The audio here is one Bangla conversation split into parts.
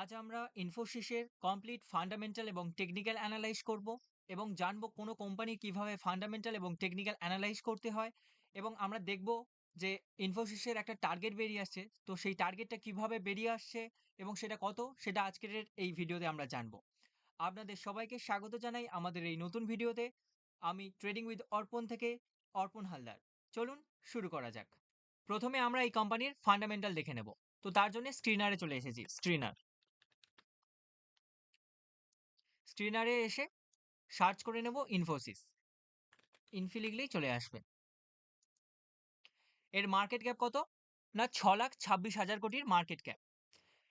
আজ আমরা ইনফোসিসের কমপ্লিট ফান্ডামেন্টাল এবং টেকনিক্যাল অ্যানালাইজ করব এবং জানব কোনো কোম্পানি কীভাবে ফান্ডামেন্টাল এবং টেকনিক্যাল অ্যানালাইজ করতে হয় এবং আমরা দেখব যে ইনফোসিসের একটা টার্গেট বেরিয়ে আসছে। তো সেই টার্গেটটা কীভাবে বেরিয়ে আসছে এবং সেটা কত সেটা আজকের এই ভিডিওতে আমরা জানব। আপনাদের সবাইকে স্বাগত জানাই আমাদের এই নতুন ভিডিওতে। আমি ট্রেডিং উইথ অর্পণ থেকে অর্পণ হালদার। চলুন শুরু করা যাক। প্রথমে আমরা এই কোম্পানির ফান্ডামেন্টাল দেখে নেব। তো তার জন্য স্ক্রিনারে চলে এসেছি। স্ক্রিনার স্ক্রিনারে এসে সার্চ করে নেব ইনফোসিস ইনফি লিখলেই চলে আসবে। এর মার্কেট ক্যাপ কত? না, ছ লাখ ছাব্বিশ হাজার কোটির মার্কেট ক্যাপ।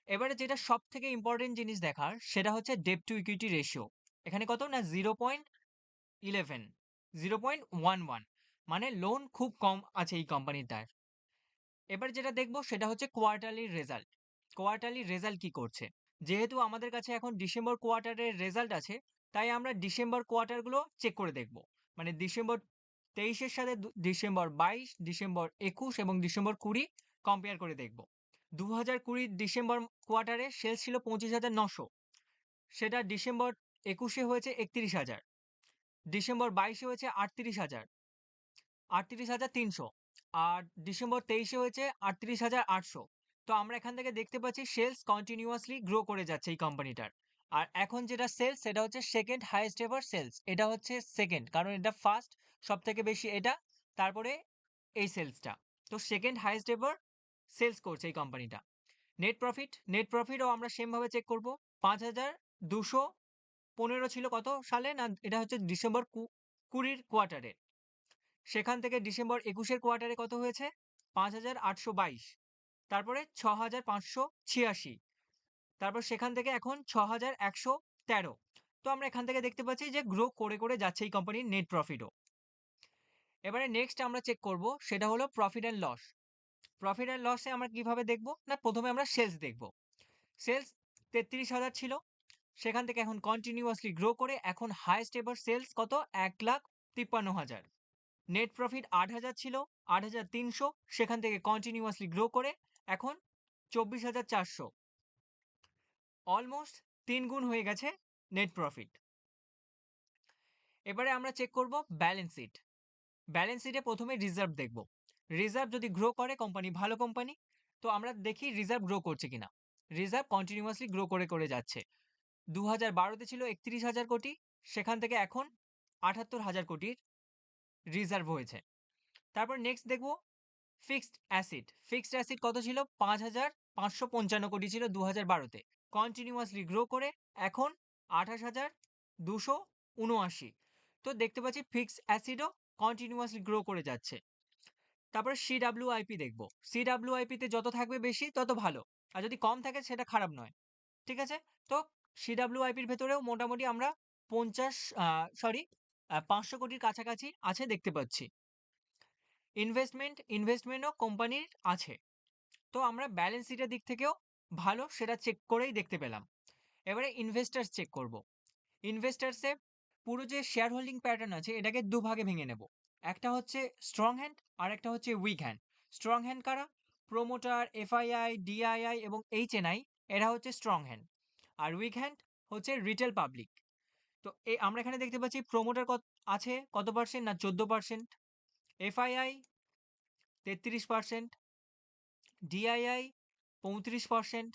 এবারে যেটা সব থেকে ইম্পর্টেন্ট জিনিস দেখার, সেটা হচ্ছে ডেপ টু ইকুইটি রেশিও। এখানে কত? না, zero point eleven, zero point one one. মানে লোন খুব কম আছে এই কোম্পানিটার এবার যেটা দেখব, সেটা হচ্ছে কোয়ার্টারলি রেজাল্ট কোয়ার্টারলি রেজাল্ট কি করছে? যেহেতু আমাদের কাছে এখন ডিসেম্বর কোয়ার্টারের রেজাল্ট আছে, তাই আমরা ডিসেম্বর কোয়ার্টারগুলো চেক করে দেখব। মানে ডিসেম্বর তেইশের সাথে ডিসেম্বর বাইশ, ডিসেম্বর একুশ এবং ডিসেম্বর কুড়ি কম্পেয়ার করে দেখব। দু হাজার কুড়ির ডিসেম্বর কোয়ার্টারে সেলস ছিল পঁচিশ হাজার নশো। সেটা ডিসেম্বর একুশে হয়েছে একত্রিশ হাজার। ডিসেম্বর বাইশে হয়েছে আটত্রিশ হাজার। আটত্রিশ হাজার তিনশো। আর ডিসেম্বর তেইশে হয়েছে আটত্রিশ হাজার আটশো। তো আমরা এখান থেকে দেখতে পাচ্ছি সেলস কন্টিনিউয়াসলি গ্রো করে যাচ্ছে এই কোম্পানিটার। আর এখন যেটা সেলস, সেটা হচ্ছে সেকেন্ড হাইয়েস্ট এভার সেলস। এটা হচ্ছে সেকেন্ড, কারণ এটা ফার্স্ট সব থেকে বেশি এটা, তারপরে এই সেলসটা। তো সেকেন্ড হাইয়েস্ট এভার সেলস করছে এই কোম্পানিটা। নেট প্রফিট, নেট প্রফিটও আমরা সেমভাবে চেক করব। পাঁচ হাজার দুশো পনেরো ছিল কত সালে না, এটা হচ্ছে ডিসেম্বর কুড়ির কোয়ার্টারে। সেখান থেকে ডিসেম্বর একুশের কোয়ার্টারে কত হয়েছে? পাঁচ হাজার আটশো বাইশ। তারপরে ছ হাজার পাঁচশো ছিয়াশি। তারপর সেখান থেকে এখন ছ হাজার একশো তেরো। তো আমরা এখান থেকে দেখতে পাচ্ছি যে গ্রো করে করে যাচ্ছে এই কোম্পানির নেট প্রফিটও এবারে নেক্সট আমরা চেক করব, সেটা হলো profit and loss profit and লসে আমরা কীভাবে দেখব? না, প্রথমে আমরা সেলস দেখব। সেলস তেত্রিশ হাজার ছিল। সেখান থেকে এখন কন্টিনিউয়াসলি গ্রো করে এখন হাইয়েস্ট এভার সেলস কত? এক লাখ তিপ্পান্ন হাজার। নেট প্রফিট আট হাজার ছিল, আট হাজার তিনশো। সেখান থেকে কন্টিনিউয়াসলি গ্রো করে এখন চব্বিশ হাজার চারশো। অলমোস্ট তিন গুণ হয়ে গেছে নেট প্রফিট এবারে আমরা চেক করব ব্যালেন্স শিট ব্যালেন্স শিটে প্রথমে রিজার্ভ দেখব। রিজার্ভ যদি গ্রো করে কোম্পানি ভালো কোম্পানি তো আমরা দেখি রিজার্ভ গ্রো করছে কিনা। রিজার্ভ কন্টিনিউয়াসলি গ্রো করে করে যাচ্ছে। দু হাজার বারোতে ছিল একত্রিশ হাজার কোটি, সেখান থেকে এখন আটাত্তর হাজার কোটির রিজার্ভ হয়েছে। তারপর নেক্সট দেখব ফিক্সড অ্যাসিড ফিক্সড অ্যাসিড কত ছিল? পাঁচ হাজার পাঁচশো পঞ্চান্ন কোটি ছিল দু হাজার বারোতে কন্টিনিউয়াসলি গ্রো করে এখন আঠাশ হাজার দুশো উনআশি। তো দেখতে পাচ্ছি ফিক্সড অ্যাসিডও কন্টিনিউয়াসলি গ্রো করে যাচ্ছে। তারপরে সিডাব্লিউ আইপি দেখব। সিডাব্লিউ আইপিতে যত থাকবে বেশি, তত ভালো। আর যদি কম থাকে, সেটা খারাপ নয়। ঠিক আছে? তো সিডাব্লিউ আইপির ভেতরেও মোটামুটি আমরা পঞ্চাশ সরি পাঁচশো কোটির কাছাকাছি আছে দেখতে পাচ্ছি। ইনভেস্টমেন্ট ইনভেস্টমেন্টও কোম্পানির আছে। তো আমরা ব্যালেন্স শিটের দিক থেকেও ভালো, সেটা চেক করেই দেখতে পেলাম। এবারে ইনভেস্টার্স চেক করব। ইনভেস্টার্সে পুরো যে শেয়ার হোল্ডিং প্যাটার্ন আছে, এটাকে দুভাগে ভেঙে নেব। একটা হচ্ছে স্ট্রং হ্যান্ড আর একটা হচ্ছে উইক হ্যান্ড স্ট্রং হ্যান্ড কারা? প্রোমোটার এফআইআই ডিআইআই এবং এইচএনআই এরা হচ্ছে স্ট্রং হ্যান্ড আর উইক হ্যান্ড হচ্ছে রিটেল পাবলিক তো এই আমরা এখানে দেখতে পাচ্ছি প্রোমোটার কত, আছে কত পার্সেন্ট না চোদ্দ পার্সেন্ট এফআইআই তেত্রিশ পার্সেন্ট ডিআইআই পঁয়ত্রিশ পার্সেন্ট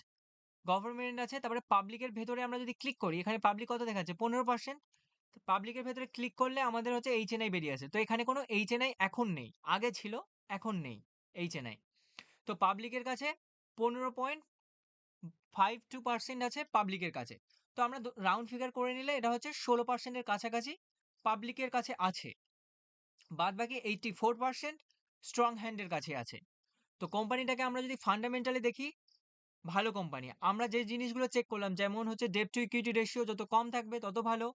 গভর্নমেন্ট আছে, তারপরে পাবলিকের ভেতরে আমরা যদি ক্লিক করি, এখানে পাবলিক কত দেখাচ্ছে? পনেরো পার্সেন্ট পাবলিকের ভেতরে ক্লিক করলে আমাদের হচ্ছে এইচ এনআই বেরিয়ে আসে। তো এখানে কোনো এইচ এনআই এখন নেই, আগে ছিল, এখন নেই এইচ এনআই তো পাবলিকের কাছে পনেরো পয়েন্ট ফাইভ টু পার্সেন্ট আছে পাবলিকের কাছে। তো আমরা রাউন্ড ফিগার করে নিলে এটা হচ্ছে ষোলো পার্সেন্টের কাছাকাছি পাবলিকের কাছে আছে। বাদ বাকি এইটটি ফোর পার্সেন্ট স্ট্রং হ্যান্ডের কাছে আছে। তো কোম্পানিটাকে আমরা যদি ফান্ডামেন্টালি দেখি, ভালো কোম্পানি আমরা যে জিনিসগুলো চেক করলাম, যেমন হচ্ছে ডেপ টু ইকুইটি রেশিও যত কম থাকবে, তত ভালো।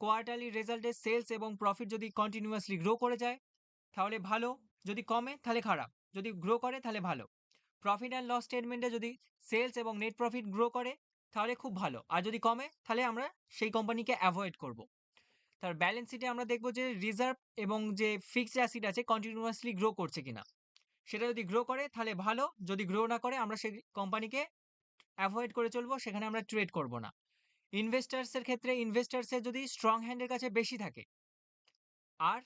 কোয়ার্টারলি রেজাল্টের সেলস এবং প্রফিট যদি কন্টিনিউয়াসলি গ্রো করে যায়, তাহলে ভালো। যদি কমে, তাহলে খারাপ। যদি গ্রো করে, তাহলে ভালো। প্রফিট অ্যান্ড লস স্টেটমেন্টে যদি সেলস এবং নেট প্রফিট গ্রো করে, তাহলে খুব ভালো। আর যদি কমে, তাহলে আমরা সেই কোম্পানিকে অ্যাভয়েড করব। তার ব্যালেন্স শিটে আমরা দেখব যে রিজার্ভ এবং যে ফিক্সড অ্যাসিড আছে কন্টিনিউয়াসলি গ্রো করছে কিনা। সেটা যদি গ্রো করে, তাহলে ভালো। যদি গ্রো না করে, আমরা সেই কোম্পানিকে অ্যাভয়েড করে চলবো, সেখানে আমরা ট্রেড করব না। ইনভেস্টার্সের ক্ষেত্রে ইনভেস্টার্সের যদি স্ট্রং হ্যান্ডের কাছে বেশি থাকে, আর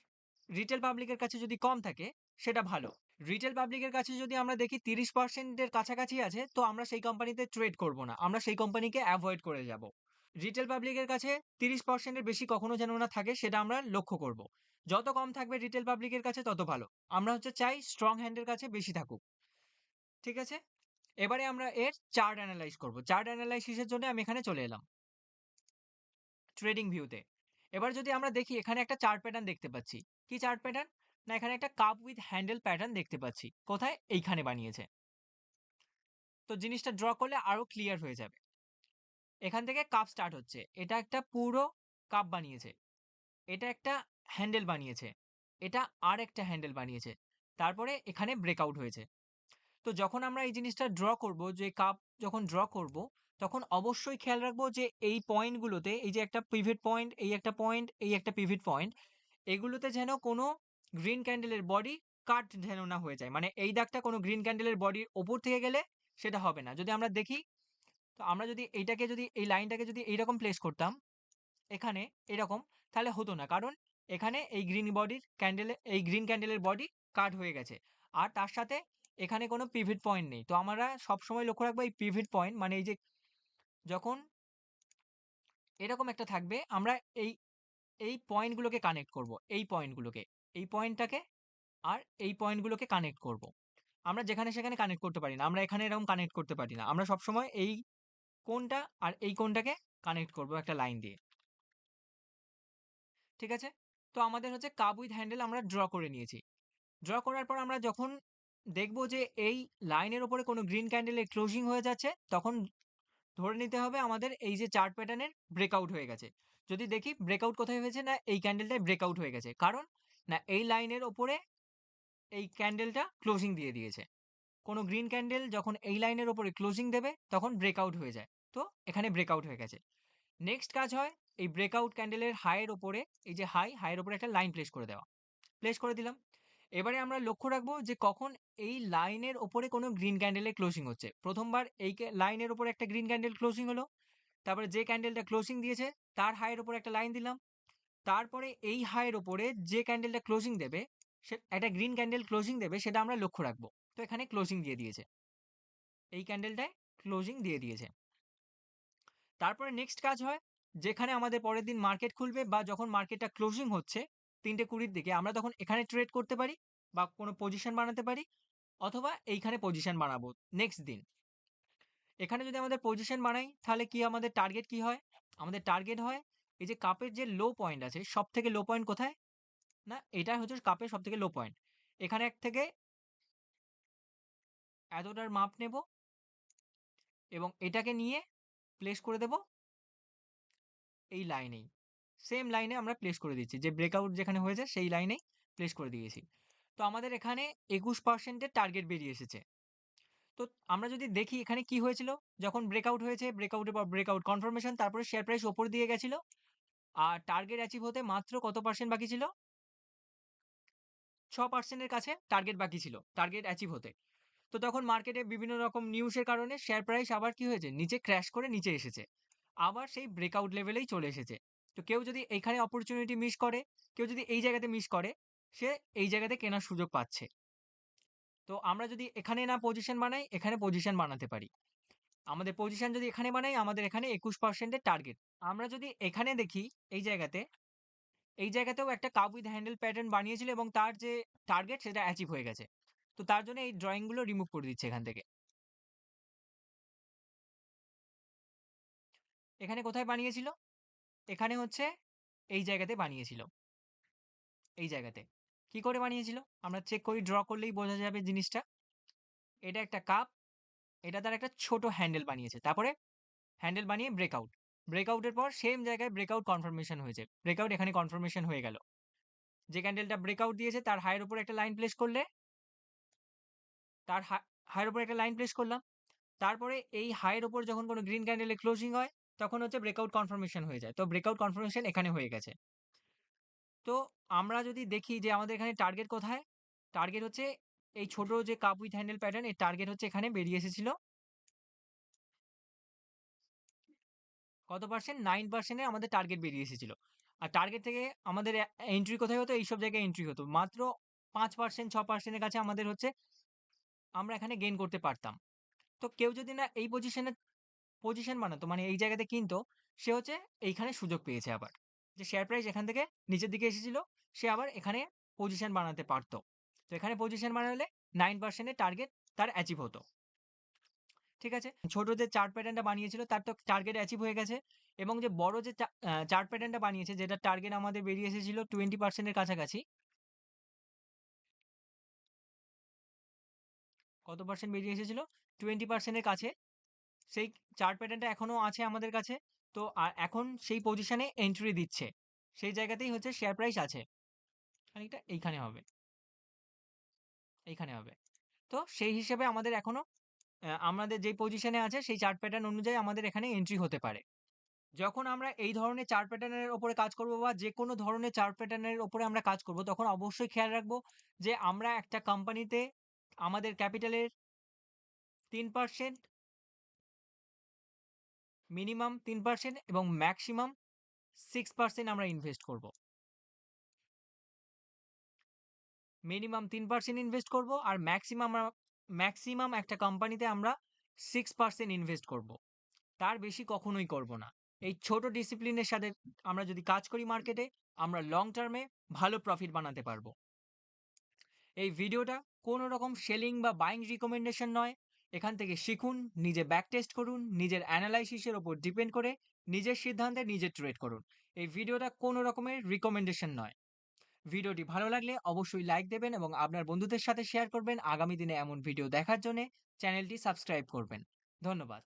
রিটেল পাবলিকের কাছে যদি কম থাকে, সেটা ভালো। রিটেল পাবলিকের কাছে যদি আমরা দেখি তিরিশ পার্সেন্টের কাছাকাছি আছে, তো আমরা সেই কোম্পানিতে ট্রেড করব না। আমরা সেই কোম্পানিকে অ্যাভয়েড করে যাব। রিটেল পাবলিকের কাছে তিরিশ পার্সেন্টের বেশি কখনো যেন না থাকে, সেটা আমরা লক্ষ্য করব। যত কম থাকবে রিটেল পাবলিকের কাছে, তত ভালো। আমরা হচ্ছে চাই স্ট্রং হ্যান্ডের কাছে বেশি থাকুক। ঠিক আছে? এবারে আমরা এর চার্ট অ্যানালাইজ করব। চার্ট অ্যানালাইসিসের জন্য আমি এখানে চলে এলাম। ট্রেডিং ভিউতে এবার যদি আমরা দেখি, এখানে একটা চার্ট প্যাটার্ন দেখতে পাচ্ছি। কি চার্ট প্যাটার্ন না, এখানে একটা কাপ উইথ হ্যান্ডেল প্যাটার্ন দেখতে পাচ্ছি। কোথায়? এইখানে বানিয়েছে। তো জিনিসটা ড্র করলে আরও ক্লিয়ার হয়ে যাবে। এখান থেকে কাপ স্টার্ট হচ্ছে। এটা একটা পুরো কাপ বানিয়েছে। এটা একটা হ্যান্ডেল বানিয়েছে। এটা আর একটা হ্যান্ডেল বানিয়েছে। তারপরে এখানে ব্রেকআউট হয়েছে। তো যখন আমরা এই জিনিসটা ড্র করব, যে কাপ যখন ড্র করব, তখন অবশ্যই খেয়াল রাখব যে এই পয়েন্টগুলোতে এই যে একটা পিভিট পয়েন্ট এই একটা পয়েন্ট এই একটা পিভিট পয়েন্ট এগুলোতে যেন কোনো গ্রিন ক্যান্ডেলের বডি কাট যেন না হয়ে যায়। মানে এই দাগটা কোনো গ্রিন ক্যান্ডেলের বডির ওপর থেকে গেলে সেটা হবে না। যদি আমরা দেখি তো আমরা যদি এইটাকে যদি, এই লাইনটাকে যদি এইরকম প্লেস করতাম, এখানে এরকম, তাহলে হতো না। কারণ এখানে এই গ্রিন বডির ক্যান্ডেলে এই গ্রিন ক্যান্ডেলের বডি কাট হয়ে গেছে। আর তার সাথে এখানে কোনো পিভিট পয়েন্ট নেই। তো আমরা সবসময় লক্ষ্য রাখব এই পিভিট পয়েন্ট মানে এই যে যখন এরকম একটা থাকবে, আমরা এই এই পয়েন্টগুলোকে কানেক্ট করব, এই পয়েন্টগুলোকে এই পয়েন্টটাকে আর এই পয়েন্টগুলোকে কানেক্ট করব। আমরা যেখানে সেখানে কানেক্ট করতে পারি না। আমরা এখানে এরকম কানেক্ট করতে পারি না। আমরা সবসময় এই কোনটা আর এই কোনটাকে কানেক্ট করব একটা লাইন দিয়ে। ঠিক আছে? তো আমাদের হচ্ছে কাব উইথ হ্যান্ডেল আমরা ড্র করে নিয়েছি। ড্র করার পর আমরা যখন দেখব যে এই লাইনের ওপরে কোনো গ্রিন ক্যান্ডেলের ক্লোজিং হয়ে যাচ্ছে, তখন ধরে নিতে হবে আমাদের এই যে চার্ট প্যাটার্নের ব্রেকআউট হয়ে গেছে। যদি দেখি ব্রেকআউট কোথায় হয়েছে না, এই ক্যান্ডেলটায় ব্রেকআউট হয়ে গেছে। কারণ না, এই লাইনের ওপরে এই ক্যান্ডেলটা ক্লোজিং দিয়ে দিয়েছে। কোনো গ্রিন ক্যান্ডেল যখন এই লাইনের ওপরে ক্লোজিং দেবে, তখন ব্রেকআউট হয়ে যায়। তো এখানে ব্রেকআউট হয়ে গেছে। নেক্সট কাজ হয়, এই ব্রেকআউট ক্যান্ডেলের হাইয়ের ওপরে, এই যে হাই হাইয়ের ওপরে একটা লাইন প্লেস করে দেওয়া। প্লেস করে দিলাম। এবারে আমরা লক্ষ্য রাখব যে কখন এই লাইনের ওপরে কোনো গ্রিন ক্যান্ডেলের ক্লোজিং হচ্ছে। প্রথমবার এই লাইনের ওপরে একটা গ্রিন ক্যান্ডেল ক্লোজিং হলো। তারপরে যে ক্যান্ডেলটা ক্লোজিং দিয়েছে, তার হাইয়ের ওপরে একটা লাইন দিলাম। তারপরে এই হাইয়ের ওপরে যে ক্যান্ডেলটা ক্লোজিং দেবে, সে, একটা গ্রিন ক্যান্ডেল ক্লোজিং দেবে, সেটা আমরা লক্ষ্য রাখব। তো এখানে ক্লোজিং দিয়ে দিয়েছে। এই ক্যান্ডেলটায় ক্লোজিং দিয়ে দিয়েছে। তারপরে নেক্সট কাজ হয়, যেখানে আমাদের পরের দিন মার্কেট খুলবে বা যখন মার্কেটটা ক্লোজিং হচ্ছে, তিনটে কুড়ির দিকে আমরা তখন এখানে ট্রেড করতে পারি বা কোনো পজিশন বানাতে পারি অথবা এইখানে পজিশন বানাবো নেক্সট দিন। এখানে যদি আমাদের পজিশন বানাই, তাহলে কি আমাদের টার্গেট কি হয়? আমাদের টার্গেট হয় এই যে কাপের যে লো পয়েন্ট আছে সব থেকে লো পয়েন্ট কোথায়? না এটা হচ্ছে কাপের সব থেকে লো পয়েন্ট এখানে এক থেকে এতটার মাপ নেব এবং এটাকে নিয়ে প্লেস করে দেব এই লাইনেই সেম লাইনে আমরা প্লেস করে দিচ্ছি। যে ব্রেকআউট যেখানে হয়েছে সেই লাইনেই প্লেস করে দিয়েছি। তো আমাদের এখানে একুশ পার্সেন্টের টার্গেট বেরিয়ে এসেছে। তো আমরা যদি দেখি এখানে কি হয়েছিল? যখন ব্রেকআউট হয়েছে ব্রেকআউটের পর ব্রেকআউট কনফার্মেশন তারপরে শেয়ার প্রাইস ওপর দিয়ে গেছিল। আর টার্গেট অ্যাচিভ হতে মাত্র কত পার্সেন্ট বাকি ছিল? ছ পার্সেন্টের কাছে টার্গেট বাকি ছিল। টার্গেট অ্যাচিভ হতে। তো তখন মার্কেটে বিভিন্ন রকম নিউজের কারণে শেয়ার প্রাইস আবার কি হয়েছে? নিচে ক্র্যাশ করে নিচে এসেছে। আবার সেই ব্রেকআউট লেভেলেই চলে এসেছে। তো কেউ যদি এইখানে অপরচুনিটি মিস করে, কেউ যদি এই জায়গাতে মিস করে, সে এই জায়গাতে কেনার সুযোগ পাচ্ছে। তো আমরা যদি এখানে না পজিশন বানাই, এখানে পজিশন বানাতে পারি। আমাদের পজিশন যদি এখানে বানাই, আমাদের এখানে একুশ পার্সেন্টের টার্গেট আমরা যদি এখানে দেখি, এই জায়গাতে, এই জায়গাতেও একটা কাপ উইথ হ্যান্ডেল প্যাটার্ন বানিয়েছিল এবং তার যে টার্গেট সেটা অ্যাচিভ হয়ে গেছে। তো তার জন্য এই ড্রয়িংগুলো রিমুভ করে দিচ্ছে এখান থেকে। এখানে কোথায় বানিয়েছিল? এখানে হচ্ছে এই জায়গাতে বানিয়েছিল। এই জায়গাতে। কি করে বানিয়েছিল? আমরা চেক করি ড্র করলেই বোঝা যাবে জিনিসটা। এটা একটা কাপ এটা তার একটা ছোট হ্যান্ডেল বানিয়েছে। তারপরে হ্যান্ডেল বানিয়ে ব্রেকআউট ব্রেকআউটের পর সেম জায়গায় ব্রেকআউট কনফার্মেশন হয়েছে। ব্রেকআউট এখানে কনফার্মেশন হয়ে গেল। যে ক্যান্ডেলটা ব্রেকআউট দিয়েছে, তার হাইয়ের উপর একটা লাইন প্লেস করলে তার হাইয়ের উপর একটা লাইন প্লেস করলাম তারপরে এই হাইয়ের উপর যখন কোনো গ্রিন ক্যান্ডেলে ক্লোজিং হয়, তখন হচ্ছে ব্রেকআউট কনফার্মেশন হয়ে যায় তো ব্রেকআউট কনফার্মেশন এখানে হয়ে গেছে তো আমরা যদি দেখি যে আমাদের এখানে টার্গেট কোথায় টার্গেট হচ্ছে এই ছোট যে কাপ উইথ হ্যান্ডেল প্যাটার্ন এর টার্গেট হচ্ছে এখানে বেরিয়ে এসেছিল কত পার্সেন্ট? 9% এ আমাদের টার্গেট বেরিয়ে এসেছিল। আর টার্গেট থেকে আমাদের এন্ট্রি কোথায় হতো? এইসব জায়গায় এন্ট্রি হতো। মাত্র পাঁচ পার্সেন্ট ছ পার্সেন্টের কাছে আমাদের হচ্ছে আমরা এখানে গেইন করতে পারতাম। তো কেউ যদি না এই পজিশনে পজিশন বানাতো মানে এই জায়গাতে কিনতো, সে হচ্ছে এইখানে সুযোগ পেয়েছে আবার। যে শেয়ার প্রাইস এখান থেকে নিচের দিকে এসেছিল, সে আবার এখানে পজিশন বানাতে পারতো তো এখানে পজিশন বানালে নাইন পার্সেন্টের টার্গেট তার অ্যাচিভ হতো। ঠিক আছে? ছোট যে চার্ট প্যাটার্নটা বানিয়েছিল তার তো টার্গেট অ্যাচিভ হয়ে গেছে এবং যে বড় যে চার্ট প্যাটার্নটা বানিয়েছে যেটার টার্গেট আমাদের বেরিয়ে এসেছিল টোয়েন্টি পার্সেন্টের কাছাকাছি। কত পার্সেন্ট বেরিয়ে এসেছিল? 20% এর কাছে। সেই চার্ট প্যাটার্নটা এখনও আছে আমাদের কাছে। তো আ এখন সেই পজিশনে এন্ট্রি দিচ্ছে। সেই জায়গাতেই হচ্ছে শেয়ার প্রাইস আছে। খানিকটা এইখানে হবে। এইখানে হবে। তো সেই হিসেবে আমাদের এখনও অ্যা আমাদের যেই পজিশনে আছে সেই চার্ট প্যাটার্ন অনুযায়ী আমাদের এখানে এন্ট্রি হতে পারে। যখন আমরা এই ধরনের চার্ট প্যাটার্নের উপরে কাজ করব বা যেকোনো ধরনের চার্ট প্যাটার্নের উপরে আমরা কাজ করব, তখন অবশ্যই খেয়াল রাখব যে আমরা একটা কোম্পানিতে আমাদের ক্যাপিটালের তিন পার্সেন্ট মিনিমাম তিন পার্সেন্ট এবং ম্যাক্সিমাম সিক্স পার্সেন্ট আমরা ইনভেস্ট করব। মিনিমাম তিন পার্সেন্ট ইনভেস্ট করব আর ম্যাক্সিমাম ম্যাক্সিমাম একটা কোম্পানিতে আমরা সিক্স পার্সেন্ট ইনভেস্ট করব। তার বেশি কখনোই করব না। এই ছোট ডিসিপ্লিনের সাথে আমরা যদি কাজ করি মার্কেটে, আমরা লং টার্মে ভালো প্রফিট বানাতে পারব। এই ভিডিওটা কোনো রকম সেলিং বা বাইং রিকমেন্ডেশন নয়। এখান থেকে শিখুন, নিজে ব্যাক টেস্ট করুন, নিজের অ্যানালাইসিসের ওপর ডিপেন্ড করে নিজের সিদ্ধান্তে নিজে ট্রেড করুন। এই ভিডিওটা কোনো রকমের রিকমেন্ডেশন নয়। ভিডিওটি ভালো লাগলে অবশ্যই লাইক দেবেন এবং আপনার বন্ধুদের সাথে শেয়ার করবেন। আগামী দিনে এমন ভিডিও দেখার জন্য চ্যানেলটি সাবস্ক্রাইব করবেন। ধন্যবাদ।